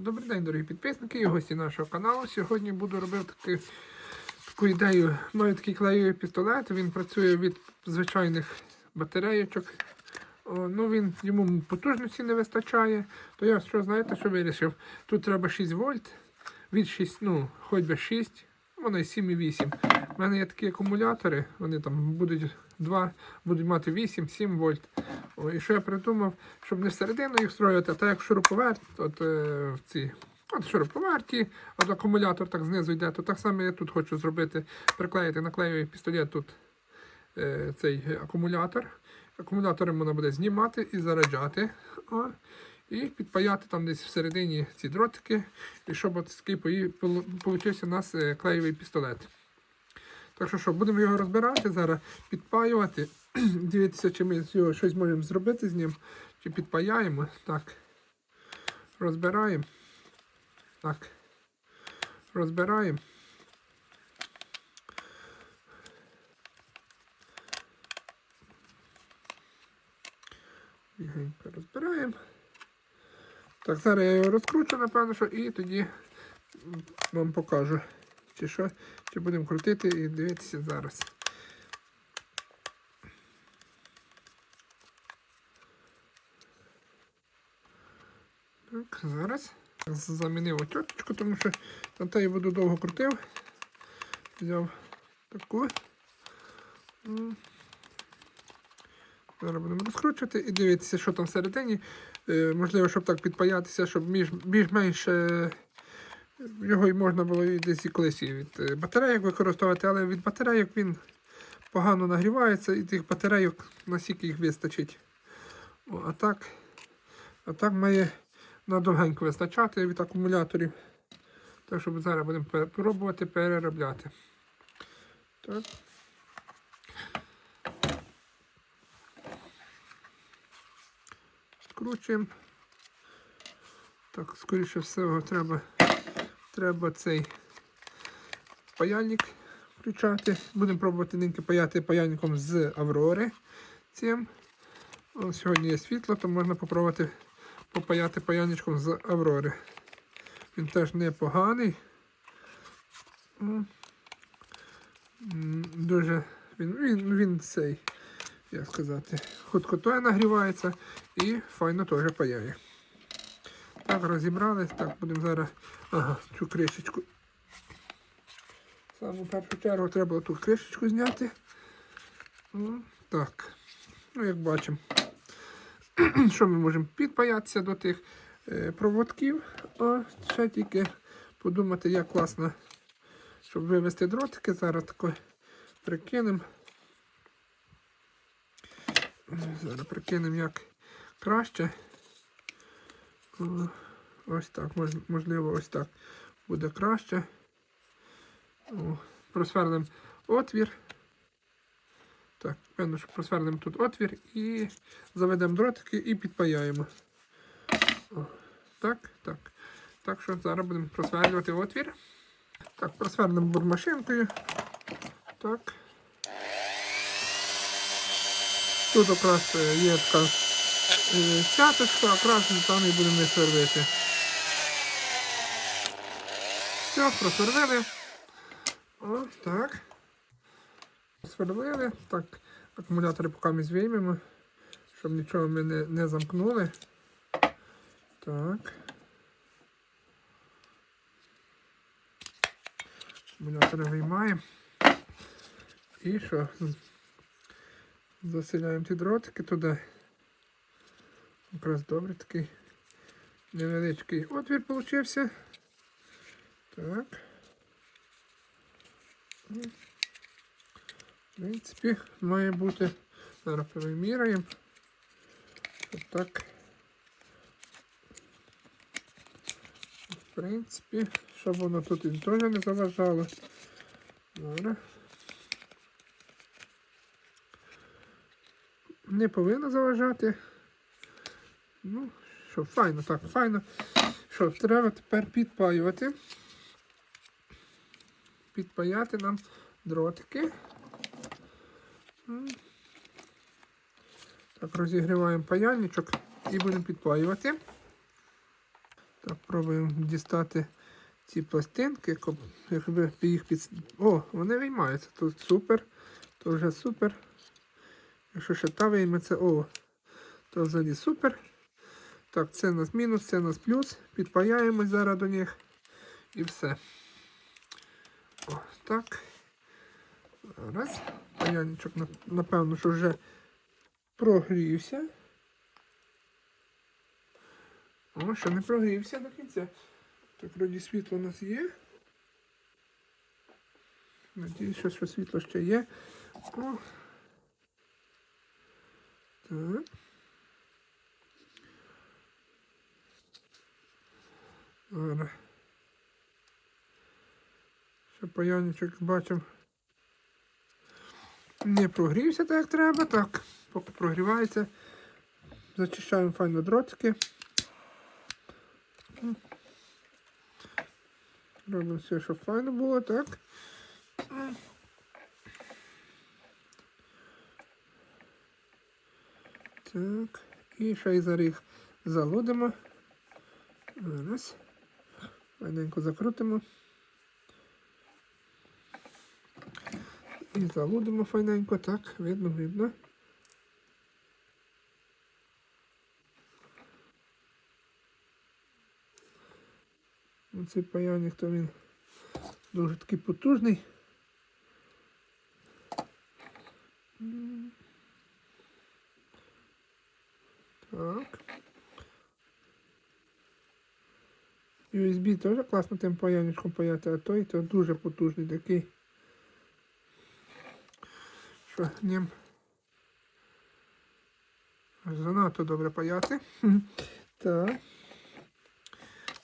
Добрий день, дорогі підписники і гості нашого каналу. Сьогодні буду робити таку, таку ідею. Маю такий клеєвий пістолет. Він працює від звичайних батарейочок. О, ну він йому потужності не вистачає. То я що знаєте, що вирішив? Тут треба 6 вольт, від 6, ну, хоч би 6, воно і 7,8. У мене є такі акумулятори, вони там будуть 2, будуть мати 8-7 вольт. О, і що я придумав, щоб не всередину їх встроювати, а так як шуруповерт, от е, в ці. От шуруповерті, от акумулятор так знизу йде, то так само я тут хочу зробити, приклеїти, наклеюю пістолет тут е, цей акумулятор. Акумулятором можна буде знімати і заряджати. О, і підпаяти там десь всередині ці дротики, і щоб от такий получився у нас е, клеєвий пістолет. Так що що, будемо його розбирати зараз, підпаювати. Дивіться, чи ми з його щось можемо зробити з ним, чи підпаяємо. Так. Розбираємо. Так. Розбираємо. Бігенько розбираємо. Так, зараз я його розкручу, напевно, що і тоді вам покажу, чи що, чи будемо крутити і дивитися зараз. Так, зараз замінив отчеточку, тому що на те я буду довго крутив. Взяв таку. Зараз будемо розкручувати і дивитися, що там всередині. Е, можливо, щоб так підпаятися, щоб більш-менш е, його і можна було і десь і колись і від е, батарейок використовувати, але від батарейок він погано нагрівається і тих батарейок наскільки їх вистачить. О, а так, а так має надовгенько вистачати від акумуляторів. Так що зараз будемо пробувати переробляти. Так. Скручуємо. Так, скоріше всього, треба, треба цей паяльник включати. Будемо пробувати ниньки паяти паяльником з Аврори. Цим. Сьогодні є світло, то можна попробувати попаяти паяльничком з Аврори. Він теж непоганий. М, Дуже він, він, він цей, як сказати, хутко нагрівається і файно теж паяє. Так, розібрались. Так, будемо зараз ага, цю кришечку. Саме в першу чергу треба ту кришечку зняти. Так. Ну, як бачимо. Що ми можемо підпаятися до тих е, проводків. А ще тільки подумати, як класно, щоб вивести дротики. Зараз тако прикинемо. Зараз прикинемо як краще. О, Ось так, можливо, ось так буде краще. О, просверлимо отвір. Так, певно, що просверлимо тут отвір і заведемо дротики і підпаяємо. О, так, так. Так що зараз будемо просверлювати отвір. Так, просверлимо бурмашинкою. Так. Тут якраз е, є така е, цяточка, якраз там і будемо сверлити. Все, просверлили. Ось так. Сверлили. Так, акумулятори поки ми звіймемо, щоб нічого ми не, не замкнули. Так. Акумулятори виймаємо. І що? Заселяємо ті дротики туди. Якраз добре такий невеличкий отвір получився. Так. Ну, В принципі, має бути. Зараз переміряємо. Так. В принципі, щоб воно тут і теж не заважало. Зараз. Не повинно заважати. Ну, що, файно, так, файно. Що, треба тепер підпаювати. Підпаяти нам дротики. Так, розігріваємо паяльничок і будемо підпаювати. Так, пробуємо дістати ці пластинки, якби їх під... О, вони виймаються. Тут супер. То вже супер. Якщо ще та вийметься, о, то взагалі супер. Так, це у нас мінус, це у нас плюс. Підпаяємось зараз до них. І все. О, так. Зараз. Паяничок, напевно, що вже прогрівся. О, ще не прогрівся до кінця. Так, вроді світло у нас є. Надіюсь, що, що світло ще є. О. Так. Зараз. Ще паяничок бачимо. Не прогрівся так, як треба. Так, поки прогрівається. Зачищаємо файно дротики. Робимо все, щоб файно було, так. Так. І ще й їх залудимо. Зараз. Файненько закрутимо. І залудимо файненько, так, видно, видно. Оцей паяник, то він дуже такий потужний. Так. USB теж класно тим паяничком паяти, а той то дуже потужний такий. Що ним занадто добре паяти. Так.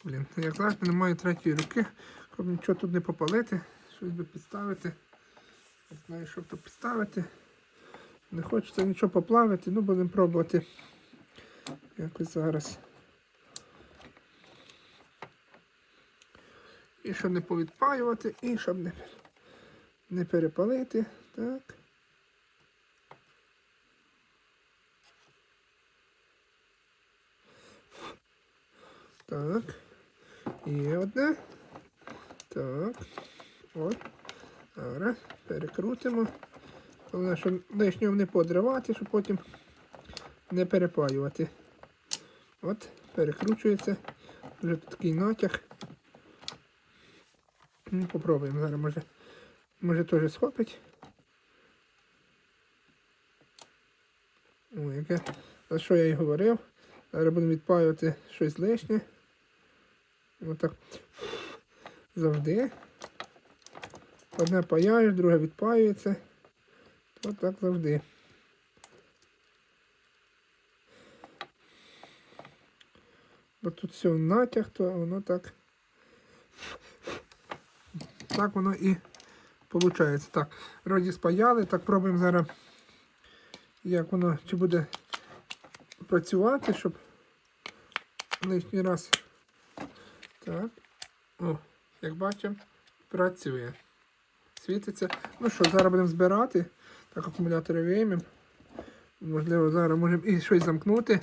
Блін, як завжди немає третьої руки, щоб нічого тут не попалити, щось би підставити. Не знаю, що тут підставити. Не хочеться нічого поплавити, ну будемо пробувати якось зараз. І щоб не повідпаювати, і щоб не, не перепалити. Так. Так. Є одне. Так. Ось. Зараз перекрутимо. Головне, щоб лишнього не подривати, щоб потім не перепаювати. От, перекручується. Вже такий натяг. Ну, попробуємо зараз, може. Може теж схопить. О, яке. За що я і говорив. Зараз будемо відпаювати щось лишнє. Отак. Завжди. Одне паяєш, друге відпаюється. Отак завжди. Бо тут все натяг, то воно так. Так воно і виходить. Так, вроді спаяли, так пробуємо зараз, як воно чи буде працювати, щоб лишній раз. Так. О, як бачимо, працює. Світиться. Ну що, зараз будемо збирати. Так, акумулятори виймемо. Можливо, зараз можемо і щось замкнути.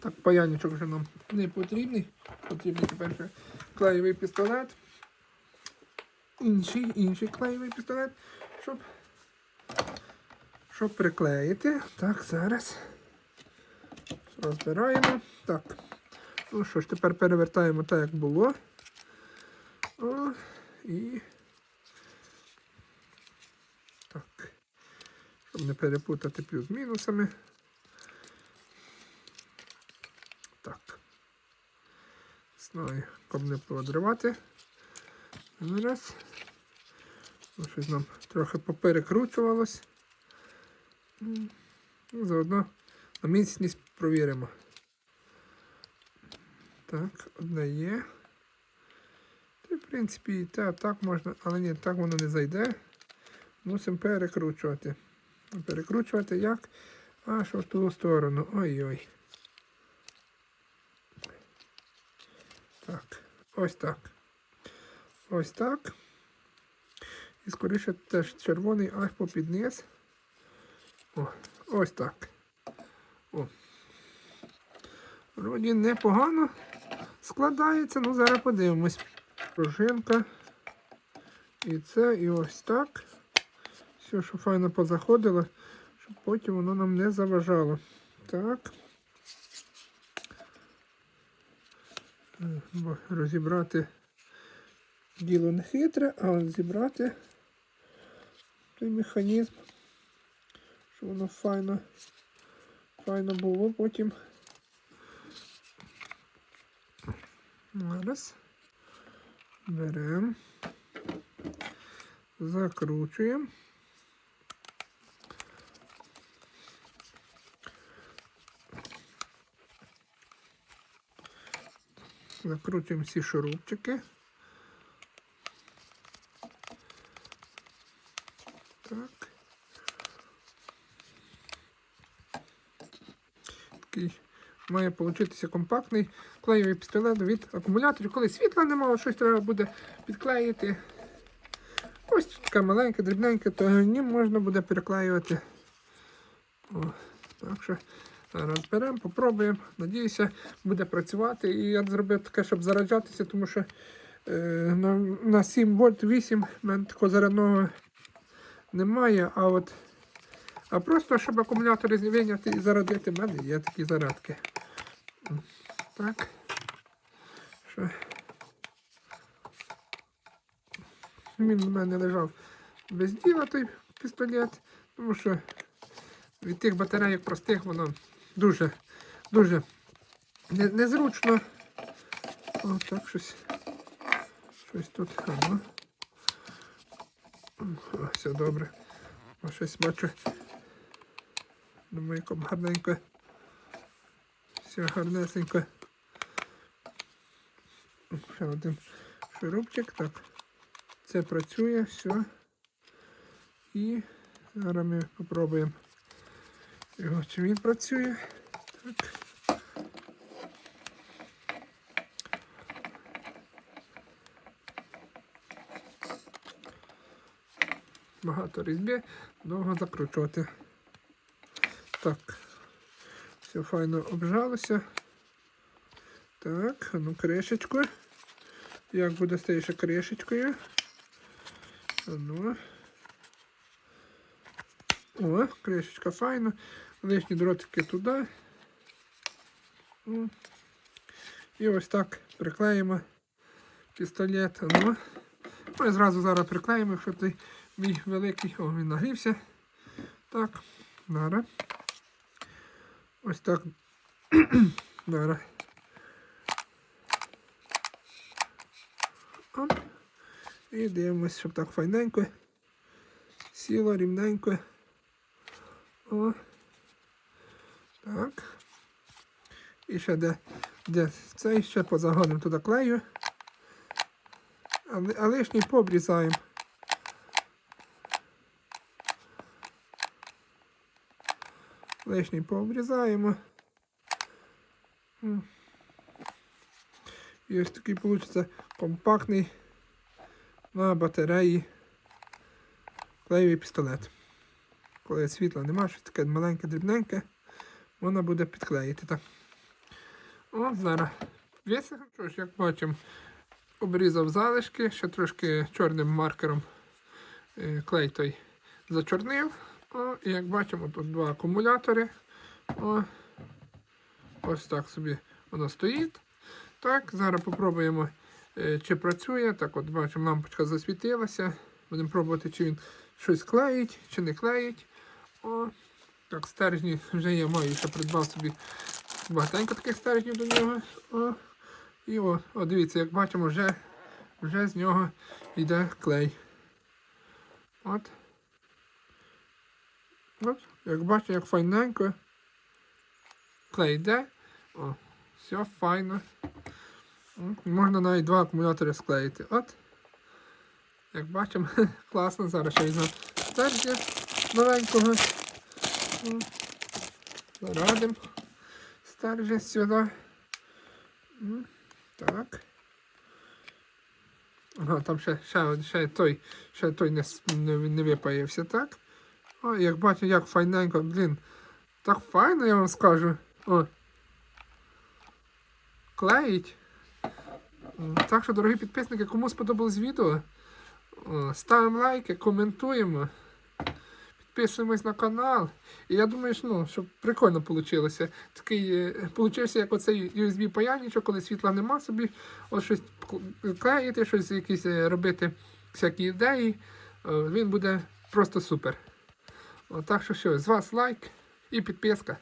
Так, паяничок вже нам не потрібний. Потрібний тепер клеєвий пістолет. Інший, інший клеєвий пістолет, щоб, щоб приклеїти. Так, зараз. Розбираємо. Так. Ну що ж, тепер перевертаємо так, як було. О, і. Так. Щоб не перепутати плюс з мінусами. Так. Знаю, щоб не подривати. Зараз. Ну, Щось нам трохи поперекручувалось. Ну, Заодно на міцність провіримо. Так, одне є. Та, в принципі, і та, так можна, але ні, так воно не зайде. Мусимо перекручувати. Перекручувати як? Аж в ту сторону. Ой-ой. Так, ось так. Ось так. І скоріше теж червоний аж попід. О, ось так. О. Вроді непогано. складається. Ну, зараз подивимось. Пружинка. І це, і ось так. Все, що файно позаходило, щоб потім воно нам не заважало. Так. Е, розібрати діло не хитре, а от зібрати той механізм, щоб воно файно, файно було потім. Зараз. Беремо. Закручуємо. Закручуємо всі шурупчики. Так. Такий має получитися компактний клеєвий пістолет від акумуляторів. Коли світла немає, щось треба буде підклеїти. Ось така маленька, дрібненька, то ним можна буде переклеювати. О, так що зараз беремо, попробуємо. Надіюся, буде працювати. І я зробив таке, щоб заряджатися, тому що е, на, на 7 вольт 8 в мене такого зарядного немає. А от а просто, щоб акумулятори вийняти і зарядити, в мене є такі зарядки. Так. Що? Він в мене лежав без діла той пістолет, тому що від тих батарейок простих воно дуже, дуже не- незручно. О, так щось. Щось тут. Ага. О, все добре. О, щось бачу. Думаю, як гарненько. Все гарнесенько. Ще один шурупчик. Так. Це працює, все. І зараз ми спробуємо його, чи він працює. Так. Багато різьби, довго закручувати. Так. Все файно обжалося. Так, ну кришечку. Як буде ще кришечкою? Ну. О, кришечка файна. Лишні дротики туди. І ось так приклеїмо пістолет. Ну. Ми зразу зараз приклеїмо, якщо той мій великий, о, він нагрівся. Так, зараз. Ось так. зараз. Оп. І дивимось, щоб так файненько. Сіло рівненько. О. Так. І ще де, де цей ще позагонимо туди клею. А, а лишній пообрізаємо. Лишній пообрізаємо. І ось такий вийде компактний на батареї клеєвий пістолет. Коли світла немає, щось таке маленьке, дрібненьке, можна буде підклеїти. Так. Зараз висохне. Що ж, як бачимо, обрізав залишки, ще трошки чорним маркером е, клей той зачорнив. О, як бачимо, тут два акумулятори. О, ось так собі воно стоїть. Так, зараз попробуємо, е, чи працює. Так, от бачимо, лампочка засвітилася. Будемо пробувати, чи він щось клеїть, чи не клеїть. О, так, стержні вже я маю, ще придбав собі багатенько таких стержнів до нього. О, і о, о, дивіться, як бачимо, вже, вже з нього йде клей. От. От, як бачите, як файненько. Клей йде. О, все файно. Можна навіть два акумулятори склеїти. От. Як бачимо, класно. Зараз ще візьмемо стержня маленького. М, Зарадимо стержня сюди. Так. Ага, там ще, ще, ще той, ще той не, не, не випаївся, так? О, як бачу, як файненько, блін. Так файно, я вам скажу. О. Клеїть. Так що, дорогі підписники, кому сподобалось відео, ставимо лайки, коментуємо, підписуємось на канал. І я думаю, що, ну, що прикольно вийшло. Такий е, получився як оцей USB паяльничок, коли світла нема собі, ось щось клеїти, щось якісь е, робити, всякі ідеї. Він буде просто супер. О, Так що що, з вас лайк і підписка.